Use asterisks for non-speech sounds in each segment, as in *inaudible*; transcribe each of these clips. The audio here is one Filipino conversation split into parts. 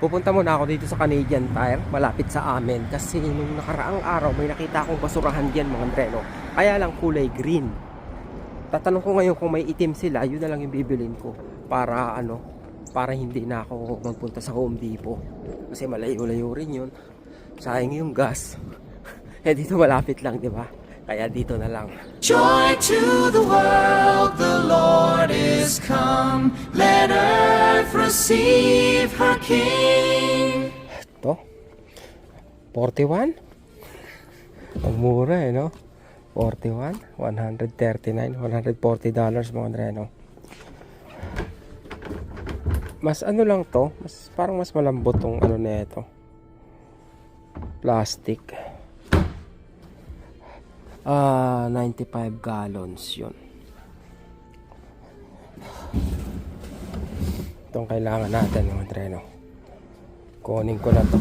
Pupunta muna ako dito sa Canadian Tire, malapit sa amin. Kasi nung nakaraang araw, may nakita akong basurahan diyan mga Andreno. Kaya lang kulay green. Tatanong ko ngayon kung may itim sila, yun na lang yung bibilin ko. Para ano, para hindi na ako magpunta sa Home Depot. Kasi malayo-layo rin yun. Sayang yung gas. *laughs* eh dito malapit lang, di ba? Kaya dito na lang. Joy to the world, the Lord is come. Let earth receive her King. Ito? 41? Ang mura eh, no? 41, 139, 140 dollars mga Andreno. Mas ano lang to, mas parang mas malambot tong ano na ito. Plastic. Ah, 95 gallons yun. Itong kailangan natin mga Andreno. Kunin ko na to.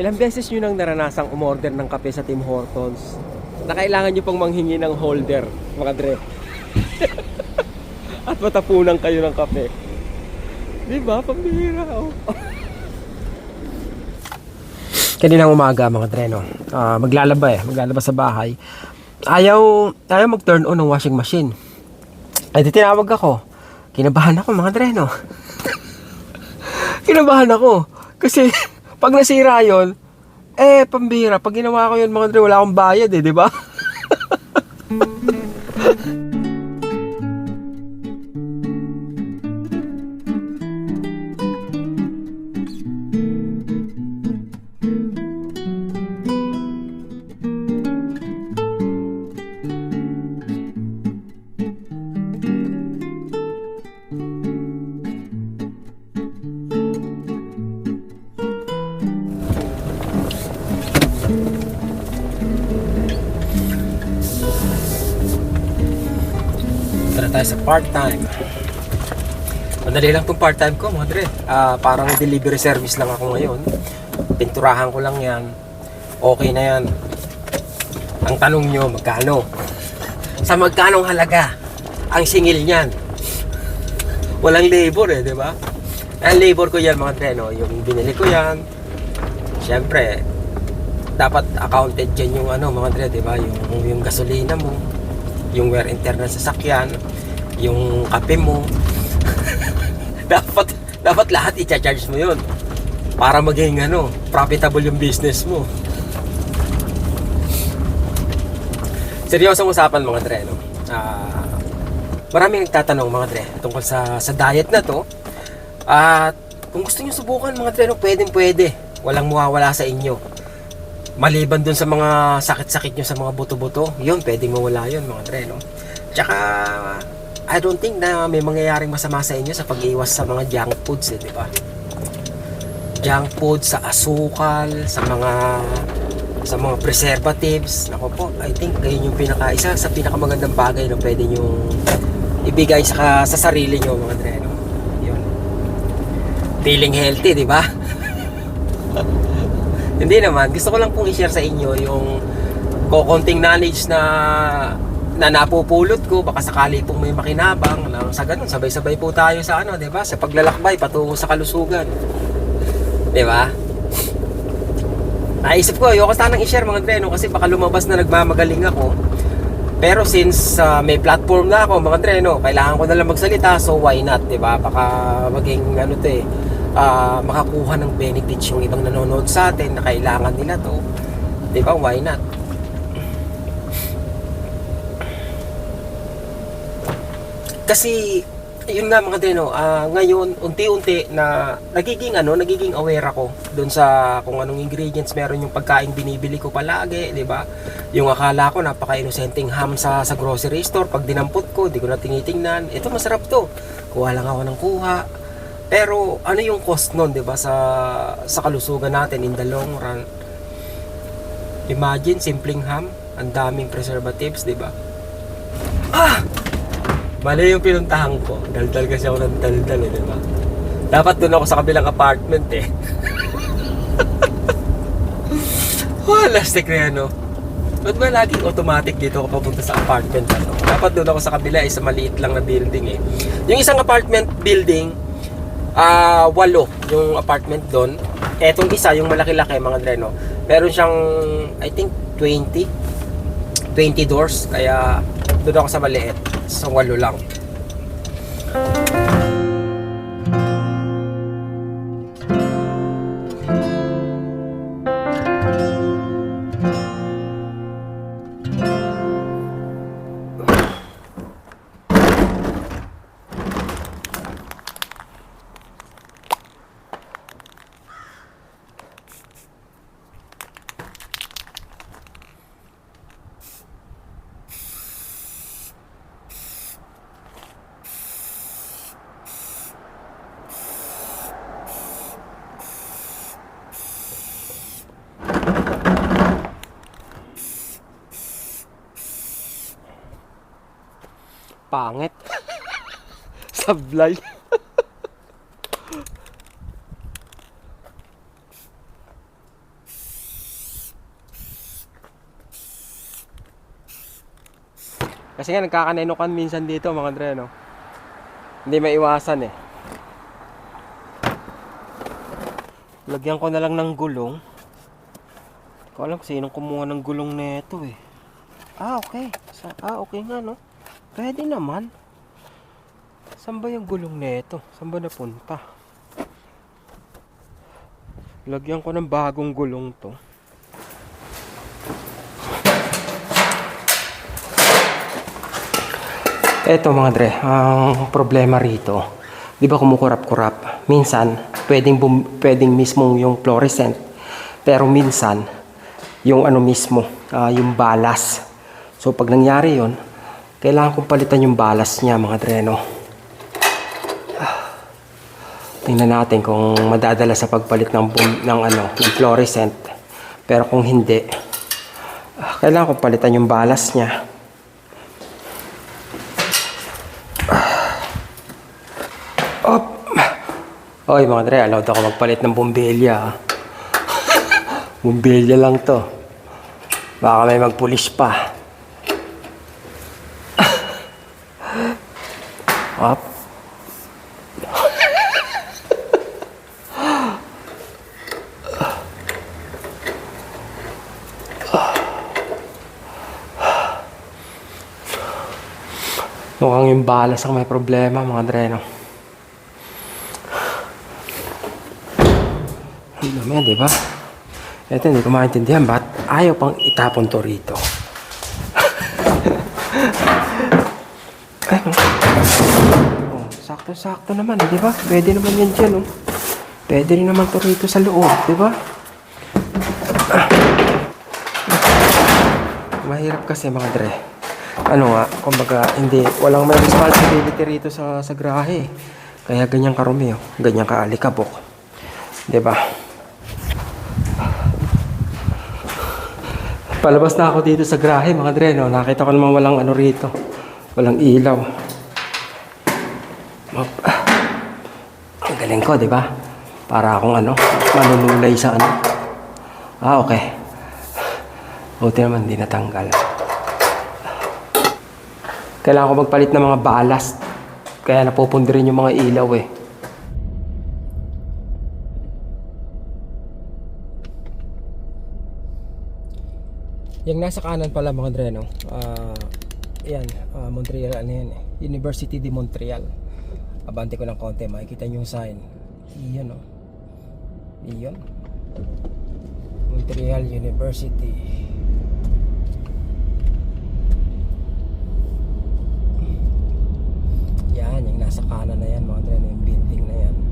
Ilang beses nyo nang naranasang umorder ng kape sa Tim Hortons na kailangan nyo pang manghingi ng holder, mga dre. *laughs* At matapunan kayo ng kape. Di ba? Pambihira, oh. *laughs* Kaninang umaga, mga dre, no? Ah, maglalaba eh. Maglalaba sa bahay. Ayaw, ayaw mag-turn on ng washing machine. Ay, tinawag ako. Kinabahan ako, mga dre, no? *laughs* Kinabahan ako. Kasi, pag nasira yon eh, pambira. Pag ginawa ko yun, mga dre, wala akong bayad eh, di ba? *laughs* Sa part-time. Madali lang tong part-time ko, mga dre. Ah, parang delivery service lang ako ngayon. Pinturahan ko lang yan. Okay na yan. Ang tanong nyo, magkano? Sa magkanong halaga ang singil niyan? Walang labor eh, di ba? Ang labor ko yan, mga dre, no? Yung binili ko yan. Siyempre, dapat accounted dyan yung ano, mga dre, di ba? Yung, yung gasolina mo, yung wear and tear ng sasakyan, yung kape mo. *laughs* dapat dapat lahat i-charge mo 'yon para maging ano, profitable yung business mo. Seryosong usapan mga dre, no? Ah, maraming nagtatanong mga dre tungkol sa sa diet na to. At kung gusto niyo subukan mga dre, no, pwedeng pwede. Walang mawawala sa inyo. Maliban dun sa mga sakit-sakit nyo sa mga buto-buto, yun, pwedeng mawala yun mga dre, no? Tsaka, I don't think na may mangyayaring masama sa inyo sa pag-iwas sa mga junk foods, eh, di ba? Junk food, sa asukal, sa mga sa mga preservatives. Nako po, I think ayun yung pinaka isa sa pinakamagandang bagay na pwede nyo ibigay sa, sa sarili nyo mga dre? Yun. Feeling healthy, di ba? *laughs* Hindi naman. Gusto ko lang pong i-share sa inyo yung konting knowledge na na napupulot ko baka sakali pong may makinabang na sa ganun sabay-sabay po tayo sa ano 'di ba? Sa paglalakbay patungo sa kalusugan. 'di ba? Naisip ko ayoko sanang i-share mga dre no kasi baka lumabas na nagmamagaling ako. Pero since ah, may platform na ako mga dre no kailangan ko na lang magsalita so why not 'di ba? Baka maging ano to eh ah, makakuha ng benefits yung ibang nanonood sa atin na kailangan nila to. 'di ba? Why not kasi yun nga mga deno, ah, ngayon unti-unti na nagiging ano, nagiging aware ako doon sa kung anong ingredients meron yung pagkain binibili ko palagi, 'di ba? Yung akala ko napaka-inosenteng ham sa sa grocery store, pag dinampot ko, di ko na tinitingnan. Ito masarap to. Kuha lang ako ng kuha. Pero ano yung cost nun, 'di ba sa sa kalusugan natin in the long run? Imagine simpleng ham, ang daming preservatives, 'di ba? Ah! Mali yung pinuntahan ko. Daldal kasi ako ng daldal, eh, 'di ba? Dapat doon ako sa kabilang apartment eh. *laughs* Wala, stick na yan, no? Ba't ba laging automatic dito ako papunta sa apartment ano? Dapat doon ako sa kabila, isa maliit lang na building eh. Yung isang apartment building, ah walo yung apartment doon. Etong isa, yung malaki-laki mga dreno. Meron siyang, I think, 20. 20 doors. Kaya doon ako sa maliit. Sa walo lang. Pangit. *laughs* Sablay. Kasi nga nagkakanenukan minsan dito mga Andre, no? Hindi maiwasan eh. Lagyan ko na lang ng gulong. Hindi ko alam kung sinong kumuha ng gulong nito eh. Ah, okay. Sa, ah, okay nga, no? Pwede naman. Saan ba yung gulong nito? Saan ba napunta? Lagyan ko ng bagong gulong to. Eto mga dre, ang problema rito, di ba kumukurap-kurap? Minsan, pwedeng, bum- pwedeng mismo yung fluorescent, pero minsan, yung ano mismo, ah, yung balas. So pag nangyari yon, kailangan kong palitan yung balas niya mga dreno. Tingnan natin kung madadala sa pagpalit ng, ng, ano, ng fluorescent. Pero kung hindi, kailangan kong palitan yung balas niya. Op. Oy mga dre, allowed ako magpalit ng bumbilya. ah. bumbilya lang to. Baka may magpulis pa. Op. Mukhang yung balas ang may problema mga dreno. Ano naman, di ba? Ito, hindi ko maintindihan. Ba't ayaw pang itapon to rito? *laughs* Ay, oh, sakto-sakto naman, di ba? Pwede naman yan dyan, oh. Pwede rin naman to rito sa loob, di ba? Mahirap kasi mga dre. Ano nga, kumbaga, hindi, walang may responsibility rito sa, sa grahe. Kaya ganyan karumi, oh. Ganyan kaalikabok. Di ba? Palabas na ako dito sa grahe, mga dre, no? Nakita ko naman walang ano rito. Walang ilaw. Map. Ang galing ko, di ba? Para akong ano, manunulay sa ano. Ah, okay. Buti naman, di natanggal. Kailangan ko magpalit ng mga ballast. Kaya napupundi rin yung mga ilaw eh. Yung nasa kanan pala mga dreno, ah yan, ah, Montreal, ano yan eh, University de Montreal. Abante ko ng konti, makikita nyo yung sign. Iyan o. Iyan. Montreal University. Yan, yung nasa kanan na yan mga dreno, yung building na yan.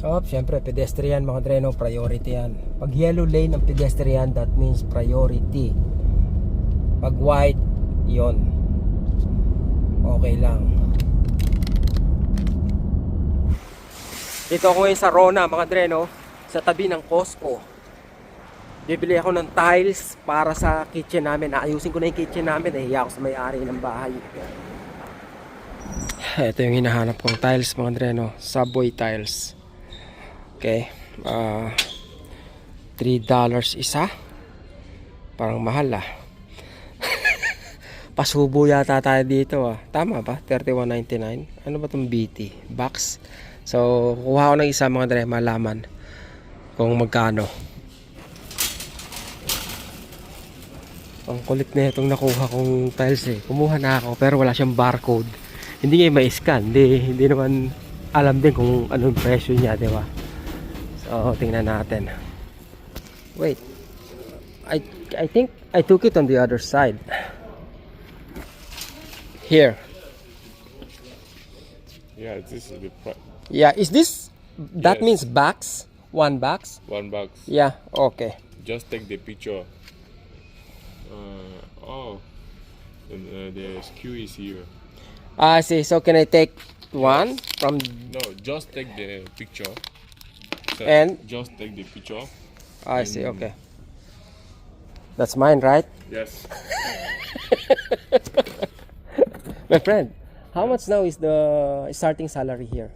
Oh, syempre, pedestrian mga dreno, priority yan. Pag yellow lane ng pedestrian, that means priority. Pag white, yon Okay lang. Dito ako ngayon sa Rona, mga dreno, sa tabi ng Costco. Bibili ako ng tiles para sa kitchen namin. Ayusin ko na yung kitchen namin. Nahiya ako sa may-ari ng bahay. Ito yung hinahanap kong tiles, mga dreno. Subway tiles. Okay. Ah, $3 isa. Parang mahal ah. *laughs* Pasubo yata tayo dito ah. Tama ba? 31.99. Ano ba tong BT? Box. So, kuha ko ng isa mga dre, malaman kung magkano. Ang kulit na itong nakuha kong tiles eh. Kumuha na ako pero wala siyang barcode. Hindi niya ma-scan. Hindi, hindi naman alam din kung anong presyo niya, di ba? So, tingnan natin. Wait. I I think I took it on the other side. Here. Yeah, this is the pri- Yeah, is this that Yes. means box? One box? one box. Yeah, okay. Just take the picture. Uh, oh, and, uh, the SKU is here. Ah, I see. So can I take one from No, just take the picture. So And? just take the picture. I see, okay. That's mine, right? Yes. *laughs* My friend, how much now is the starting salary here?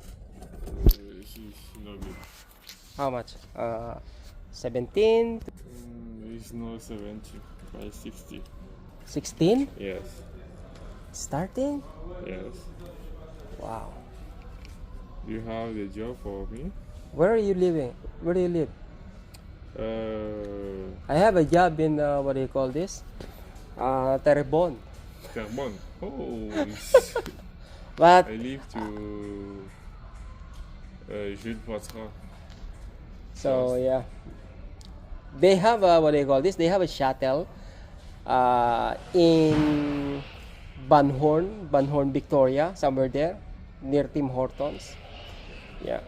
this is not good. How much? Uh 17, Mm, it's not 70, by 60. 16 Yes. starting? Yes. Wow. Do you have the job for me? Where are you living? Where do you live? Uh, I have a job in uh, what do you call this? Uh Terrebonne. Clermont. Oh, *laughs* But I live to uh, Jules Poitras. So yeah, they have a what do you call this? They have a shuttle uh, in Banhorn, Banhorn, Victoria, somewhere there, near Tim Hortons. Yeah.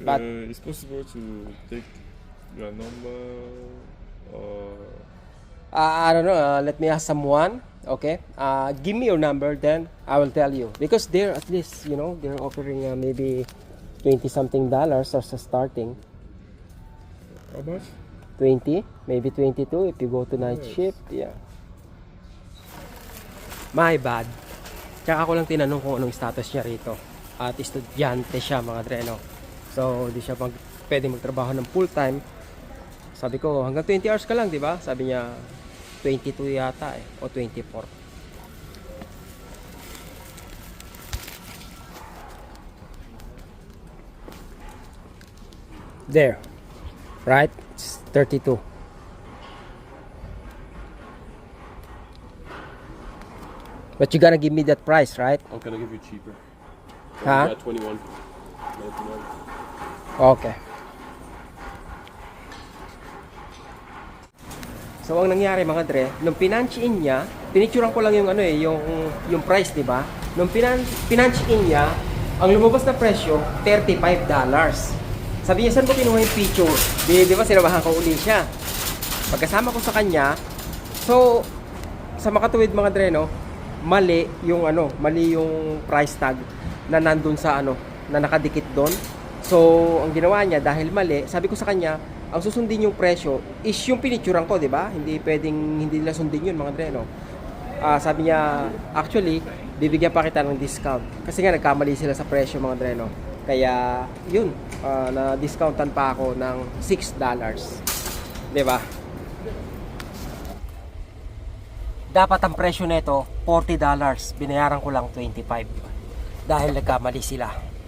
But- uh, it's possible to take your number or Uh, I don't know. Uh, let me ask someone. Okay. Uh, give me your number, then I will tell you. Because they're at least, you know, they're offering uh, maybe twenty something dollars as a starting. how much? 20, maybe 22 if you go to night Yes. shift. Yeah. My bad. Tsaka ako lang tinanong kung anong status niya rito. At estudyante siya mga dreno. So, di siya mag, pwede magtrabaho ng full time. Sabi ko, hanggang 20 hours ka lang, di ba? Sabi niya, 22 yata eh. O 24. There. Right? It's 32. But you gotta give me that price, right? I'm gonna give you cheaper. Huh? Yeah, 21. 99. Okay. So ang nangyari mga dre, nung pinanch-in niya, pinicturean ko lang yung ano eh, yung yung price, 'di ba? Nung pinan pinanch-in niya, ang lumabas na presyo, $35. Sabi niya, saan mo kinuha yung picture? Di, di ba, sinabahan ko uli siya. Pagkasama ko sa kanya, so, sa makatuwid mga dre, no, mali yung ano, mali yung price tag na nandun sa ano, na nakadikit doon. So, ang ginawa niya dahil mali, sabi ko sa kanya, ang susundin yung presyo is yung pinicturean ko, 'di ba? Hindi pwedeng hindi nila sundin yun, mga dre, no. Ah, sabi niya, actually, bibigyan pa kita ng discount. Kasi nga nagkamali sila sa presyo, mga dre. Kaya, yun, ah, na-discountan pa ako ng $6. 'Di ba? Dapat ang presyo nito $40. Binayaran ko lang 25 dahil nagkamali sila.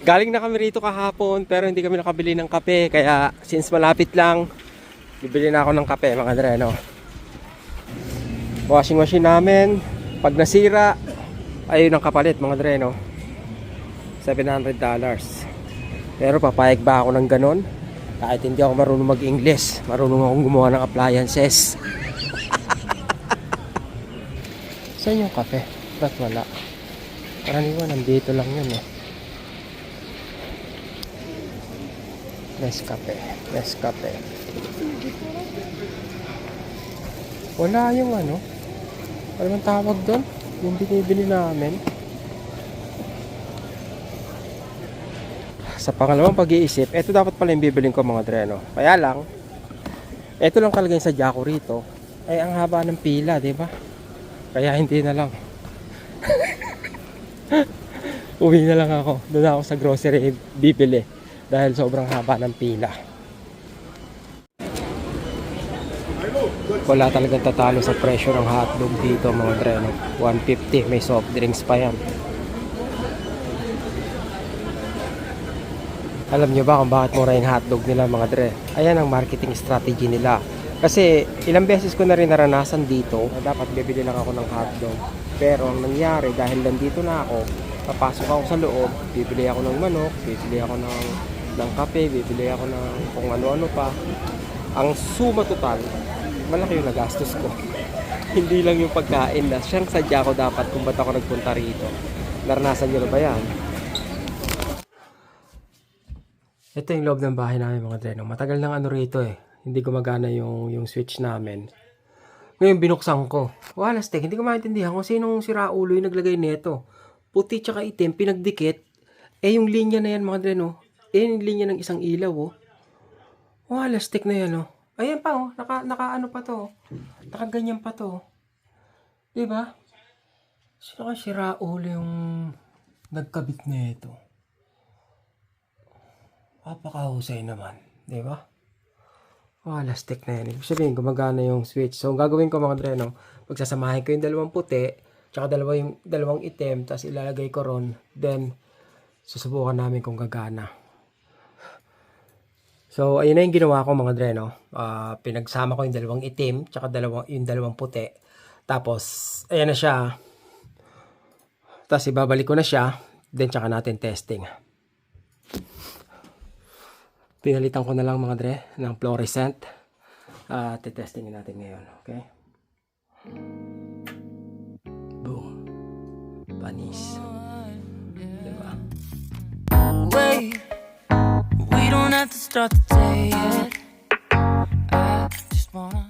Galing na kami rito kahapon pero hindi kami nakabili ng kape kaya since malapit lang bibili na ako ng kape mga dreno. Washing machine namin pag nasira ayun ang kapalit mga dreno. $700. Pero papayag ba ako ng ganon? Kahit hindi ako marunong mag-English, marunong akong gumawa ng appliances. *laughs* Nasaan yung kape? Ba't wala? Karaniwan, nandito lang yun eh. Nescafe. Nescafe. Wala yung ano. Ano bang tawag doon? Yung binibili namin. Sa pangalawang pag-iisip, ito dapat pala yung bibiling ko mga dreno. Kaya lang, ito lang talaga yung sadya ko rito. Ay, ang haba ng pila, di ba? Kaya hindi na lang. *laughs* Uwi na lang ako. Doon ako sa grocery bibili. Dahil sobrang haba ng pila. Wala talagang tatalo sa presyo ng hotdog dito mga dreno. 150, may soft drinks pa yan. Alam nyo ba kung bakit mura yung hotdog nila mga dre? Ayan ang marketing strategy nila. Kasi ilang beses ko na rin naranasan dito na dapat bibili lang ako ng hotdog. Pero ang nangyari dahil nandito na ako, papasok ako sa loob, bibili ako ng manok, bibili ako ng, ng kape, bibili ako ng kung ano-ano pa. Ang suma total, malaki yung nagastos ko. *laughs* Hindi lang yung pagkain na siyang sadya ko dapat kung ba't ako nagpunta rito. Naranasan nyo na ba yan? Ito yung loob ng bahay namin mga dreno. Matagal nang ano rito eh. Hindi gumagana yung, yung switch namin. Ngayon binuksan ko. Wala stick. Hindi ko maintindihan kung sinong sira ulo yung naglagay nito. Puti tsaka itim, pinagdikit. Eh yung linya na yan mga dreno. Eh linya ng isang ilaw oh. Wala stick na yan oh. Ayan pa oh. Naka, naka ano pa to. oh. Nakaganyan pa to. oh. Diba? Sino ka sira ulo yung nagkabit na ito? Papakahusay naman, di ba? Wala stick na yan. Ibig sabihin, gumagana yung switch. So, gagawin ko mga dreno, pagsasamahin ko yung dalawang puti, tsaka dalawa yung, dalawang itim, tapos ilalagay ko ron, then, susubukan namin kung gagana. So, ayun na yung ginawa ko mga dreno. Ah, pinagsama ko yung dalawang itim, tsaka dalawang, yung dalawang puti. Tapos, ayan na siya. Tapos, ibabalik ko na siya, then tsaka natin testing. Pinalitan ko na lang mga dre ng fluorescent. Ah, titestingin natin ngayon, okay? Boom. Panis. Diba? Wait, have to start the day yet. I just wanna.